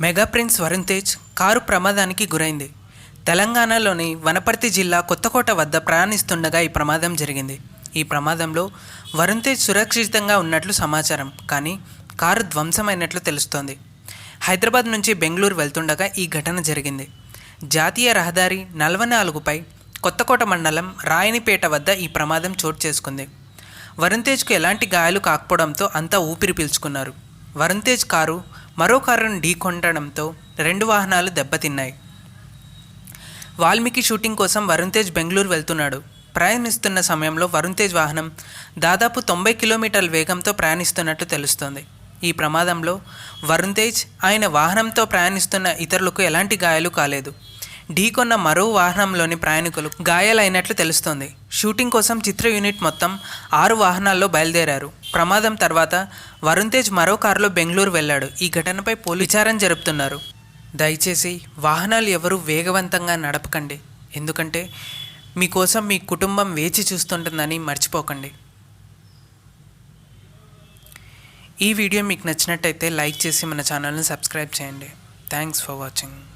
Mega prince Varun Tej car ప్రమాదానికి గురైంది. తెలంగాణలోని వనపర్తి జిల్లా కొత్తకోట వద్ద ప్రయాణిస్తుండగా ఈ ప్రమాదం జరిగింది. ఈ ప్రమాదంలో వరుణ్ తేజ్ సురక్షితంగా ఉన్నట్లు సమాచారం కానీ కారు ధ్వంసమైనట్లు తెలుస్తోంది. హైదరాబాద్ నుంచి బెంగళూరు వెళ్తుండగా ఈ ఘటన జరిగింది. జాతీయ రహదారి నలభై నాలుగుపై కొత్తకోట మండలం రాయనిపేట వద్ద ఈ ప్రమాదం చోటు చేసుకుంది. వరుణ్ తేజ్కు ఎలాంటి గాయాలు కాకపోవడంతో అంతా ఊపిరి పీల్చుకున్నారు. వరుణ్ తేజ్ కారు మరో కారును ఢీకొనడంతో రెండు వాహనాలు దెబ్బతిన్నాయి. వాల్మీకి షూటింగ్ కోసం వరుణ్ తేజ్ బెంగళూరు వెళ్తున్నాడు. ప్రయాణిస్తున్న సమయంలో వరుణ్ తేజ్ వాహనం దాదాపు తొంభై కిలోమీటర్ల వేగంతో ప్రయాణిస్తున్నట్లు తెలుస్తోంది. ఈ ప్రమాదంలో వరుణ్ తేజ్ ఆయన వాహనంతో ప్రయాణిస్తున్న ఇతరులకు ఎలాంటి గాయాలు కాలేదు. ఢీకొన్న మరో వాహనంలోని ప్రయాణికులు గాయాలైనట్లు తెలుస్తోంది. షూటింగ్ కోసం చిత్ర యూనిట్ మొత్తం ఆరు వాహనాల్లో బయలుదేరారు. ప్రమాదం తర్వాత వరుణ్ తేజ్ మరో కారులో బెంగళూరు వెళ్ళాడు. ఈ ఘటనపై పోలీసు విచారణ జరుపుతున్నారు. దయచేసి వాహనాలు ఎవరూ వేగవంతంగా నడపకండి. ఎందుకంటే మీకోసం మీ కుటుంబం వేచి చూస్తుంటుందని మర్చిపోకండి. ఈ వీడియో మీకు నచ్చినట్టయితే లైక్ చేసి మన ఛానల్ని సబ్స్క్రైబ్ చేయండి. Thanks for watching.